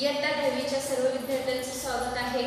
इयत्ता दहावीच्या सर्व विद्यार्थ्यांचे स्वागत आहे.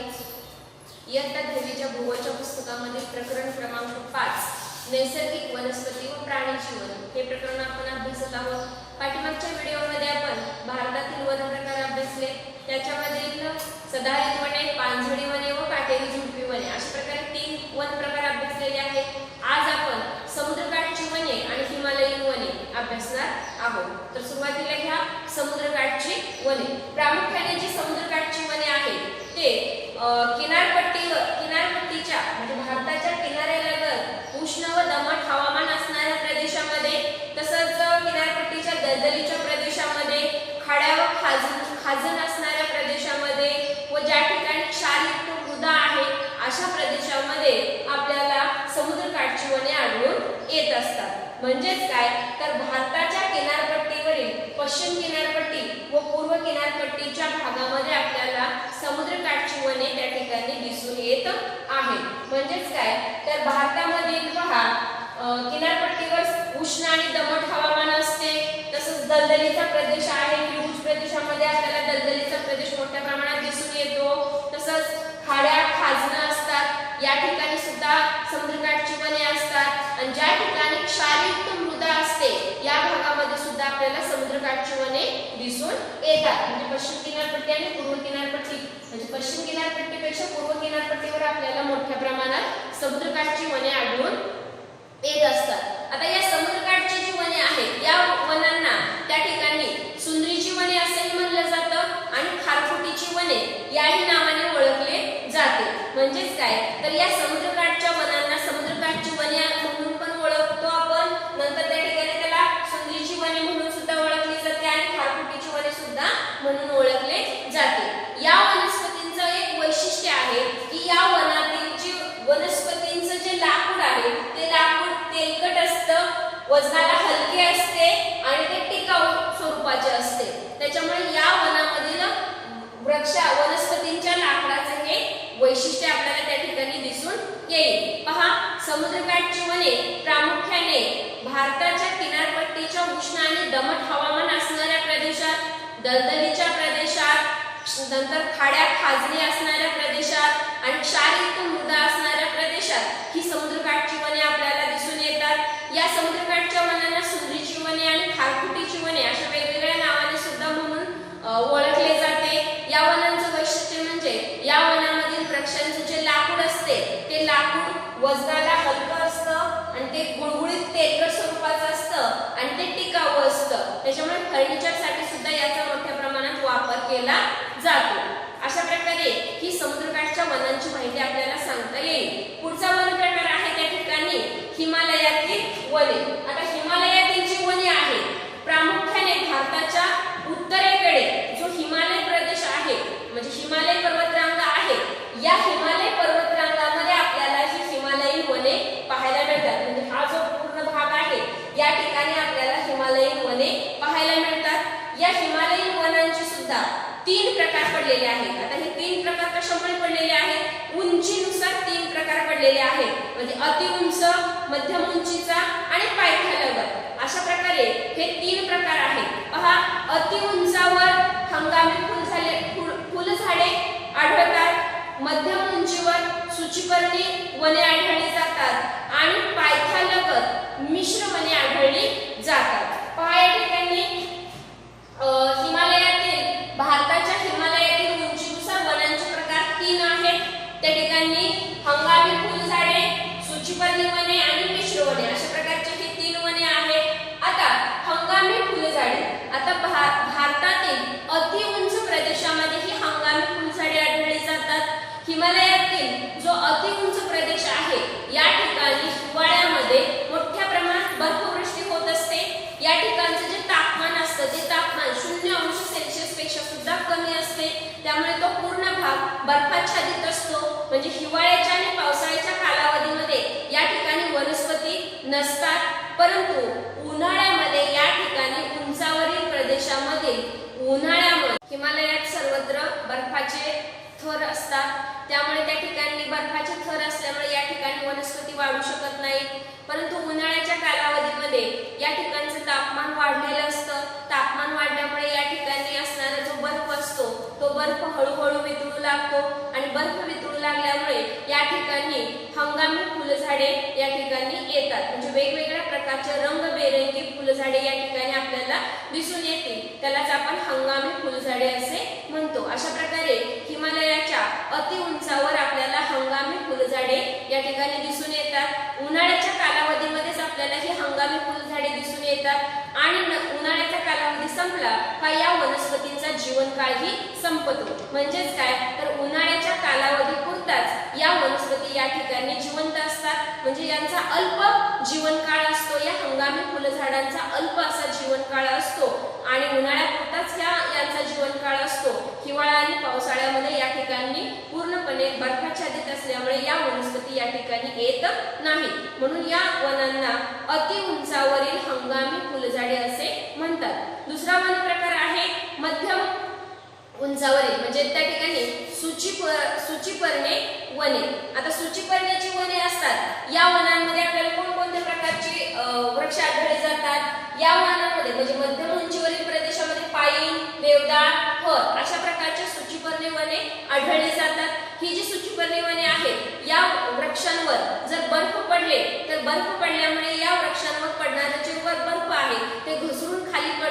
इयत्ता दहावीच्या भूगोलच्या पुस्तकामधील प्रकरण क्रमांक पाच नैसर्गिक वनस्पती व प्राणी जीवन हे प्रकरण आपण अभ्यासत आहोत. पाठीमागच्या व्हिडिओमध्ये आपण भारतातील वन प्रकार अभ्यासले. त्याच्यामधील सदाहरित वने पानझडी वने व काटेरी झुडपी वने अशा प्रकारे तीन वन प्रकार अभ्यासलेले आहेत. आज आपण समुद्रकाठची वने आणि हिमालयीन वने अभ्यासणार आहोत. तर सुरुवातीला घ्या. समुद्रकाठची वने. प्रामुख्याने जी समुद्रकाठची वने आहेत ते किनारपट्टीवर किनारपट्टीच्या म्हणजे भारताच्या किनाऱ्यालगत उष्ण व दमट हवामान असणाऱ्या प्रदेशामध्ये तसंच किनारपट्टीच्या दलदलीच्या प्रदेशामध्ये खाड्या व खाजन खाजण असणाऱ्या प्रदेशामध्ये व ज्या ठिकाणी क्षारयुक्त मृदा आहे अशा प्रदेशामध्ये आपल्याला समुद्रकाठची वने आढळून येत असतात. म्हणजेच काय? तर भारतात पश्चिम किनारपट्टी व पूर्व किनारपट्टीच्या भागामध्ये आपल्याला समुद्रकाठची वने त्या ठिकाणी दिसून येत आहे म्हणजेच काय? तर भारतामधील पहा किनारपट्टीवर उष्ण आणि दमट हवामान असते तसंच दलदलीचा प्रदेश आहे किळूज प्रदेशामध्ये आपल्याला दलदलीचा प्रदेश मोठ्या प्रमाणात दिसून येतो तसंच खाड्या खाजणं असतात या ठिकाणी सुद्धा समुद्रकाठची वने असतात आणि ज्या ठिकाणी क्षारयुक्त मृदा असते या भागामध्ये सुद्धा आपल्याला समुद्रकाठची वने दिसून येतात. म्हणजे पश्चिम किनारपट्टी आणि पूर्व किनारपट्टी. म्हणजे पश्चिम किनारपट्टीपेक्षा पूर्व किनारपट्टीवर आपल्याला मोठ्या प्रमाणात समुद्रकाठची वने आढळून येत असतात. आता या समुद्रकाठची जी वने आहेत या वनांना त्या ठिकाणी सुंदरीची वने असेही म्हणलं जातं आणि खारफुटीची वने याही नावाने ओळखले जाते म्हणजेच काय तर या समुद्रकाठच्या वनांना समुद्रकाठची वने म्हणून पण ओळखतो आपण नंतर त्या ठिकाणी त्याला सुंदरीची वने म्हणून सुद्धा ओळखली जाते आणि खारफुटीची वने सुद्धा म्हणून ओळखले जाते. या वनस्पतींचं एक वैशिष्ट्य आहे की या वनातील जी वनस्पतींचं जे लाकूड आहे ते लाकूड तेलकट असतं वजनाला हलके असते आणि ते टिकाऊ स्वरूपाचे असते. त्याच्यामुळे या वनामधील वृक्ष वनस्पतींच्या लाकडाचे हे वैशिष्ट्य आपल्याला त्या ठिकाणी दिसून येईल. पहा समुद्रकाठची वने प्रामुख्याने भारताच्या किनारपट्टीच्या उष्ण आणि दमट हवामान असणाऱ्या प्रदेशात दलदलीच्या प्रदेशात नंतर खाड्या खाजणी असणाऱ्या प्रदेशात आणि क्षारयुक्त मृदा असणाऱ्या प्रदेशात ही समुद्रकाठची वने आपल्याला दिसून येतात या समुद्रकाठच्या वनांना सुंदरीची वने आणि खारफुटीची वने अशा वेगवेगळ्या नावाने सुद्धा म्हणून अ, ओळखले जाते या वनांचं वैशिष्ट्य म्हणजे या वनामधील वृक्षांचं जे लाकूड असते ते लाकूड वजनाला हलकं असतं आणि ते गुळगुळीत तेलकट स्वरूपाचं असतं आणि ते टिकाऊ असतं. त्याच्यामुळे फर्निचरसाठी सुद्धा याचा मोठ्या प्रमाणात वापर केला जातो. अशा प्रकारे ही समुद्रकाठच्या वनांची माहिती आपल्याला सांगता येईल. पुढचा वन प्रकार आहे त्या ठिकाणी हिमालयातील वने. आता हिमालयातील जी वने आहेत प्रामुख्याने भारताच्या उत्तरेकडे जो हिमालय प्रदेश आहे म्हणजे हिमालय पर्वतरांग आहे या हिमालय पर्वत आपल्याला ही हिमालयीन वने पाहायला मिळतात म्हणजे हा जो पूर्ण भाग आहे या ठिकाणी आपल्याला हिमालयीन वने पाहायला मिळतात या हिमालयीन वनांची सुद्धा तीन प्रकार पडलेले आहेत. आता हे तीन प्रकार कशामुळे पडलेले आहेत? उंचीनुसार तीन प्रकार पडलेले आहेत. म्हणजे अति उंच मध्यम उंचीचा आणि पायथ्यालगत अशा प्रकारे हे तीन प्रकार आहेत. पहा अति उंचावर हंगामी फुल झाले फुल फुलझाडे आढळतात. मध्यम उंचीवर सूचीपर्णी वने आढळली जातात आणि पायथ्यालगत मिश्र वने आढळली जातात पहा या ठिकाणी अ, हिमालयातील भारताच्या हिमालयातील उंचीनुसार वनांचे प्रकार तीन आहेत त्या ठिकाणी हंगामी फुलझाडे सूचीपर्णी वने आणि मिश्र वने अशा प्रकारचे हे तीन वने आहेत आता हंगामी फुलझाडे आता भा- भारतातील अति उंच प्रदेशामध्ये ही हंगामी फुलझाडे आढळली जातात. हिमालयातील जो अति उंच प्रदेश आहे या ठिकाणी हिवाळ्यामध्ये मोठ्या प्रमाणात बर्फवृष्टी होत असते. या ठिकाणचं जे तापमान असतं ते तापमान शून्य अंश सेल्सिअसपेक्षा सुद्धा कमी असते. त्यामुळे तो पूर्ण भाग बर्फाच्छादित असतो. म्हणजे हिवाळ्याच्या आणि पावसाळ्याच्या कालावधीमध्ये या ठिकाणी वनस्पती नसतात. परंतु उन्हाळ्यामध्ये या ठिकाणी उंचावरील प्रदेशामध्ये उन्हाळ्यामध्ये हिमालयात सर्वत्र बर्फाचे थर असतात. त्यामुळे त्या ठिकाणी बर्फाचे थर असल्यामुळे या ठिकाणी वनस्पती वाढू शकत नाहीत. परंतु उन्हाळ्याच्या कालावधीमध्ये या ठिकाणचं तापमान वाढलेलं असतं. तापमान वाढल्यामुळे या ठिकाणी असणारा जो बर्फ असतो तो बर्फ हळूहळू वितळू लागतो. बर्फ वितळू लागल्यामुळे या ठिकाणी हंगामी फुलझाडे या ठिकाणी येतात. म्हणजे वेगवेगळ्या प्रकारचे रंगबेरंगी फुलझाडे या ठिकाणी आपल्याला दिसून येतील. त्यालाच आपण हंगामी फुलझाडे असे म्हणतो. अशा प्रकारे हिमालयाच्या अति उंचावर आपल्याला हंगामी फुलझाडे या ठिकाणी दिसून येतात. उन्हाळ्याच्या कालावधीमध्येच आपल्याला ही हंगामी फुलझाडे दिसून येतात. आणि न- उन्हाळ्याचा कालावधी संपला का या वनस्पती जीवनकाळ ही संपतो. म्हणजेच काय? तर उन्हाळ्याच्या कालावधी पुरताच या वनस्पती या ठिकाणी जिवंत असतात. म्हणजे यांचा अल्प जीवनकाळ असतो. या हंगामी फुलझाडांचा अल्प असा जीवनकाळ असतो. आणि उन्हाळ्यापुरताच या यांचा जीवनकाळ असतो. हिवाळा आणि पावसाळ्यामध्ये या ठिकाणी पूर्णपणे बर्फाच्छादित असल्यामुळे या वनस्पती या ठिकाणी येत नाही. म्हणून या वनांना अति उंचावरील हंगामी फुलझाडे असे म्हणतात. दुसरा वन प्रकार आहे मध्यम उंचावरील म्हणजे त्या ठिकाणी सुची सुचिपर्णे वने. आता सुचिपर्ण्याची वने असतात या वनांमध्ये आपल्याला कोणकोणत्या प्रकारची वृक्ष आढळले जातात? या वनांमध्ये म्हणजे मध्यम उंचीवरील प्रदेशामध्ये पाईन देवदार फर अशा प्रकारच्या सुचिपर्णे वने आढळले जातात. ही जी सुचिपर्णे वने आहेत या वृक्षांवर जर बर्फ पडले तर बर्फ पडल्यामुळे या वृक्षांवर पडणारे जे वर बर्फ आहे ते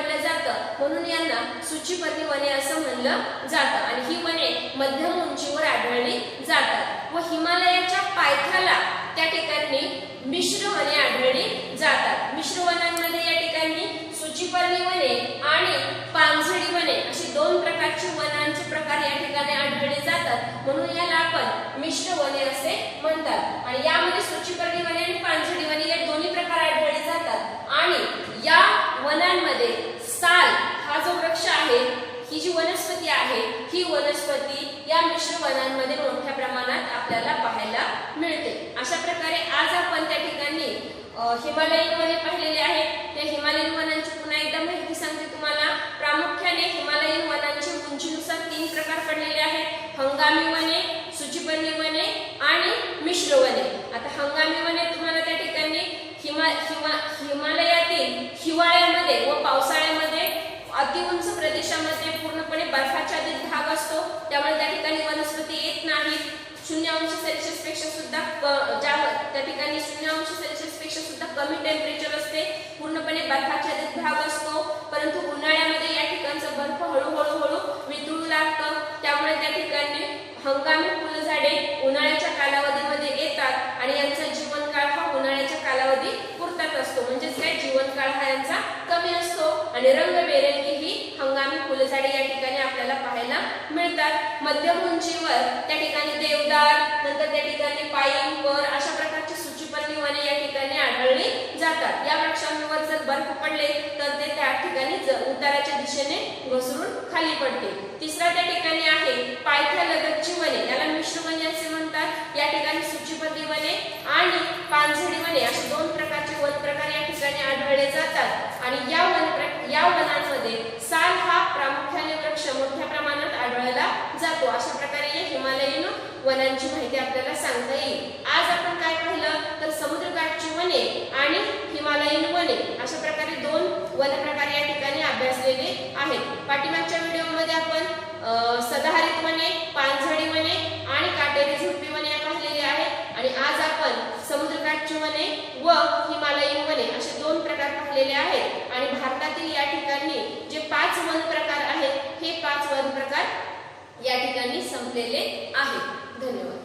म्हटलं जातं. म्हणून यांना सुचिपर्णी वने असं म्हणलं जातं. आणि ही वने मध्यम उंचीवर आढळली जातात. व हिमालयाच्या पायथ्याला त्या ठिकाणी मिश्र वने आढळली जातात. मिश्र वनांमध्ये या ठिकाणी सुचिपर्णी वने आणि पानझडी वने अशी दोन प्रकारची वनांचे प्रकार या ठिकाणी आढळले जातात. म्हणून याला आपण मिश्र वने असे म्हणतात. आणि यामध्ये सुचिपर्णी वने आणि पानझडी वने या दोन्ही प्रकार आढळले जातात आणि या वनांमध्ये साल हा जो वृक्ष आहे ही जी वनस्पती आहे ही वनस्पती या मिश्र वनांमध्ये मोठ्या प्रमाणात आपल्याला पाहायला मिळते. अशा प्रकारे आज आपण त्या ठिकाणी हिमालयीन वने पाहिलेले आहेत त्या हिमालयीन वनांची पुन्हा एकदा माहिती सांगते तुम्हाला. प्रामुख्याने हिमालयीन वनांची उंचीनुसार तीन प्रकार पडलेले आहेत. हंगामी वने सुचिपर्णी वने आणि मिश्र वने. आता हंगामी वने तुम्हाला त्या ठिकाणी हिमा हिमा हिमालयातील हिवाळ्यामध्ये व पावसाळ्यामध्ये अतिउंच प्रदेशामध्ये पूर्णपणे बर्फाच्छादित भाग असतो त्यामुळे त्या ठिकाणी वनस्पती येत नाही शून्य अंश सेल्सिअसपेक्षा सुद्धा क- ज्या त्या ठिकाणी शून्य अंश सेल्सिअसपेक्षा सुद्धा कमी टेम्परेचर असते. पूर्णपणे बर्फाच्छादित भाग असतो. परंतु उन्हाळ्यामध्ये या ठिकाणचा बर्फ हळूहळू हळू वितळू लागतं. त्यामुळे त्या ठिकाणी हंगामी फुलझाडे उन्हाळ्याच्या कालावधीमध्ये येतात आणि यांचा जीवनकाळ हा उन्हाळ्याच्या कालावधी पुरतात असतो. म्हणजेच काय? जीवनकाळ हा यांचा कमी असतो आणि रंगबेरंगी ही हंगामी फुलझाडे या ठिकाणी आपल्याला पाहायला मिळतात. मध्यम उंचीवर त्या ठिकाणी देवदार नंतर त्या ठिकाणी पाईन वर अशा प्रकारचे सुचिपर्णी वने या ठिकाणी आढळली जातात. या वृक्षांवर जर बर्फ पडले तर ते त्या ठिकाणी उताराच्या दिशेने घसरून खाली पडते. तिसरा त्या ठिकाणी आहे पायथ्या लगतची वने याला मिश्र वने असे म्हणतात. या ठिकाणी सूचीपती वने आणि पानझडी वने असे दोन प्रकारचे वन प्रकार या ठिकाणी आढळले जातात. आणि या वन प्र- या वनांमध्ये साल हा प्रामुख्याने वृक्ष मोठ्या प्रमाणात आढळला जातो. अशा प्रकारे या हिमालयीन वनांची माहिती आपल्याला सांगता येईल आज आपण काय पाहिलं तर समुद्रकाठची वने आणि हिमालयीन वने अशा प्रकारे दोन वन प्रकार या ठिकाणी अभ्यासलेले आहेत पाठीमागच्या व्हिडिओमध्ये आपण सदाहरित वने पानझडी वने आणि काटेरी झुडपी वने पाहिलेली आहेत आणि आज आपण समुद्रकाठची वने व हिमालयीन वने असे दोन प्रकार पाहिलेले आहेत. आणि भारतातील या ठिकाणी जे पाच वन प्रकार आहेत हे पाच वन प्रकार या ठिकाणी संपलेले आहेत. धन्यवाद.